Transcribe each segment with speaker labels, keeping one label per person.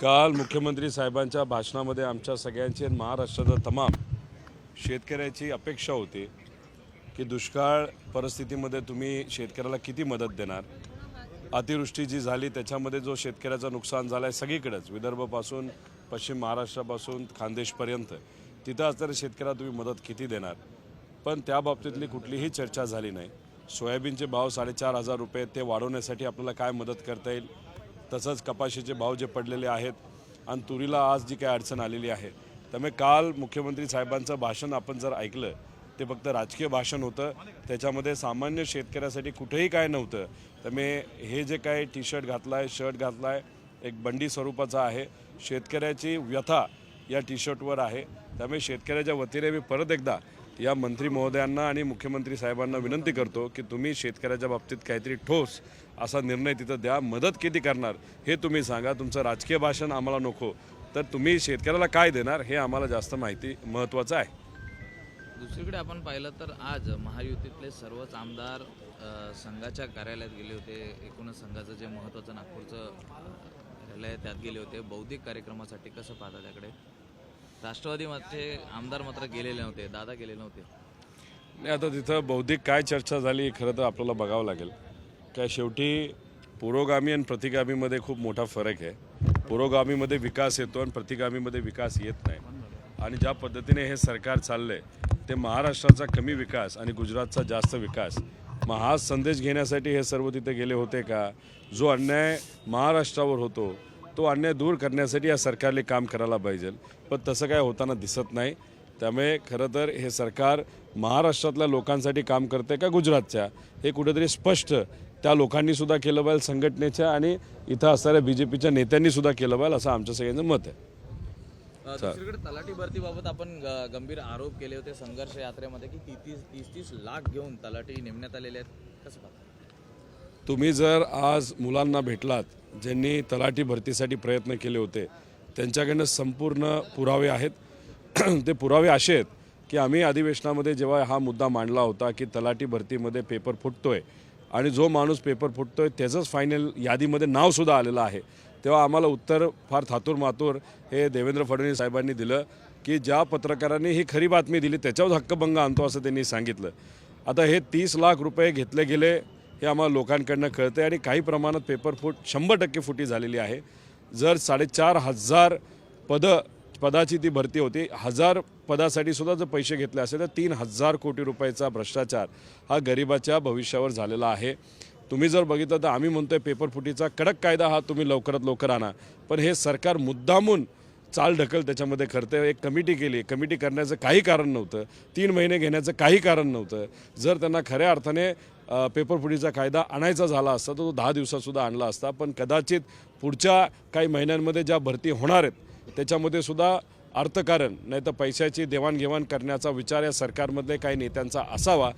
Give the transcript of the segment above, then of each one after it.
Speaker 1: काल मुख्यमंत्री साहेबांच्या भाषणामध्ये आमच्या सगळ्यांची आणि महाराष्ट्राचा तमाम शेतकऱ्याची अपेक्षा होती की दुष्काळ परिस्थितीमध्ये तुम्ही शेतकऱ्याला किती मदत देणार? अतिवृष्टी जी झाली त्याच्यामध्ये जो शेतकऱ्याचं नुकसान झालं आहे सगळीकडेच विदर्भपासून पश्चिम महाराष्ट्रापासून खानदेशपर्यंत तिथं असणाऱ्या शेतकऱ्याला तुम्ही मदत किती देणार? पण त्या बाबतीतली कुठलीही चर्चा झाली नाही. सोयाबीनचे भाव साडेचार हजार रुपये ते वाढवण्यासाठी आपल्याला काय मदत करता येईल? तसंच कपाशीचे भाव जे पडलेले आहेत आणि तुरीला आज जी काही अडचण आलेली आहे त्यामुळे काल मुख्यमंत्री साहेबांचं भाषण आपण जर ऐकलं ते फक्त राजकीय भाषण होतं. त्याच्यामध्ये सामान्य शेतकऱ्यासाठी कुठेही काय नव्हतं. त्यामुळे हे जे काय टी शर्ट घातला आहे शर्ट घातला आहे एक बंडी स्वरूपाचा आहे. शेतकऱ्याची व्यथा या टी शर्टवर आहे. त्यामुळे शेतकऱ्याच्या वतीने मी परत एकदा या मंत्री महोदयांना आणि मुख्यमंत्री साहेबांना विनंती करतो की तुम्ही शेतकऱ्याच्या बाबतीत काहीतरी ठोस असा निर्णय तिथं द्या मदत किती करणार हे तुम्ही सांगा. तुमचं राजकीय भाषण आम्हाला नको. तर तुम्ही शेतकऱ्याला काय देणार हे आम्हाला जास्त माहिती महत्त्वाचं आहे.
Speaker 2: दुसरीकडे आपण पाहिलं तर आज महायुतीतले सर्वच आमदार संघाच्या कार्यालयात गेले होते. एकूणच संघाचं जे महत्त्वाचं नागपूरचं कार्यालय आहे, त्यात गेले होते. बौद्धिक कार्यक्रमासाठी कसं पाहता त्याकडे? राष्ट्रवादीमध्ये आमदार मात्र गेलेले नव्हते दादा गेले नव्हते.
Speaker 1: नाही आता तिथं बौद्धिक काय चर्चा झाली खरं तर आपल्याला बघावं लागेल. काय शेवटी पुरोगामी आणि प्रतिगामीमध्ये खूप मोठा फरक आहे. पुरोगामीमध्ये विकास येतो आणि प्रतिगामीमध्ये विकास येत नाही. आणि ज्या पद्धतीने हे सरकार चाललंय ते महाराष्ट्राचा कमी विकास आणि गुजरातचा जास्त विकास मग हा संदेश घेण्यासाठी हे सर्व तिथे गेले होते का? जो अन्याय महाराष्ट्रावर होतो तो अन्याय दूर करण्यासाठी या सरकारने काम करायला पाहिजे. पण तसं काय होताना दिसत नाही. त्यामुळे खरं तर हे सरकार महाराष्ट्रातल्या लोकांसाठी काम करते का गुजरातच्या? हे कुठेतरी स्पष्ट त्या लोकांनी सुद्धा केलं पाहिजे संघटनेच्या आणि इथं असणाऱ्या बी जे पीच्या नेत्यांनी सुद्धा केलं पाहिजे असं आमच्या सगळ्यांचं मत आहे.
Speaker 2: दुसरीकडे तलाठी भरतीबाबत आपण गंभीर आरोप केले होते संघर्ष यात्रेमध्ये की तीस तीस तीस लाख घेऊन तलाठी नेमण्यात आलेले आहेत. कसं
Speaker 1: तुम्ही जर आज मुलांना भेटलात ज्यांनी तलाठी भरतीसाठी प्रयत्न केले होते त्यांच्याकडनं संपूर्ण पुरावे आहेत. ते पुरावे असे आहेत की आम्ही अधिवेशनामध्ये जेव्हा हा मुद्दा मांडला होता की तलाठी भरतीमध्ये पेपर फुटतोय आणि जो माणूस पेपर फुटतोय त्याचंच फायनल यादीमध्ये नावसुद्धा आलेलं आहे. तेव्हा आम्हाला उत्तर फार थातूर मातूर हे देवेंद्र फडणवीस साहेबांनी दिलं की ज्या पत्रकारांनी ही खरी बातमी दिली त्याच्यावर हक्कभंग आणतो असं त्यांनी सांगितलं. आता हे तीस लाख रुपये घेतले गेले हे आम्हाला लोकांकडनं कळतं आणि काही प्रमाणात पेपर फूट शंभर टक्के फुटी झालेली आहे. जर साडेचार हजार पदं पदाची ती भरती होती. हजार पदासाठी सुद्धा जर पैसे घेतले असेल तर तीन हजार कोटी रुपयाचा भ्रष्टाचार हा गरिबाच्या भविष्यावर झालेला आहे. तुम्ही जर बघितलं तर आम्ही म्हणतोय पेपरफुटीचा कडक कायदा हा तुम्ही लवकरात लवकर आणा. पण हे सरकार मुद्दामून चाल ढकल त्याच्यामध्ये करते एक कमिटी केली. कमिटी करण्याचं काही कारण नव्हतं. तीन महिने घेण्याचं काही कारण नव्हतं. जर त्यांना खऱ्या अर्थाने पेपरफुटीचा कायदा आणायचा झाला असता तर तो दहा दिवसातसुद्धा आणला असता. पण कदाचित पुढच्या काही महिन्यांमध्ये ज्या भरती होणार आहेत त्याच्यामध्ये सुद्धा अर्थकारण नाही तर पैशाची देवाणघेवाण करण्याचा विचार या सरकारमधले काही नेत्यांचा असावा.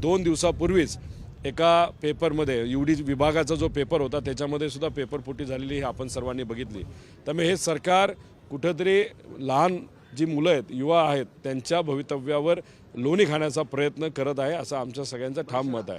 Speaker 1: दोन दिवसापूर्वीच एका पेपरमध्ये युडी विभागाचा जो पेपर होता त्याच्यामध्ये सुद्धा पेपरफुटी झालेली ही आपण सर्वांनी बघितली. त्यामुळे हे सरकार कुठंतरी लहान जी मुलं आहेत युवा आहेत त्यांच्या भवितव्यावर लोणी खाण्याचा प्रयत्न करत आहे असं आमच्या सगळ्यांचं ठाम मत आहे.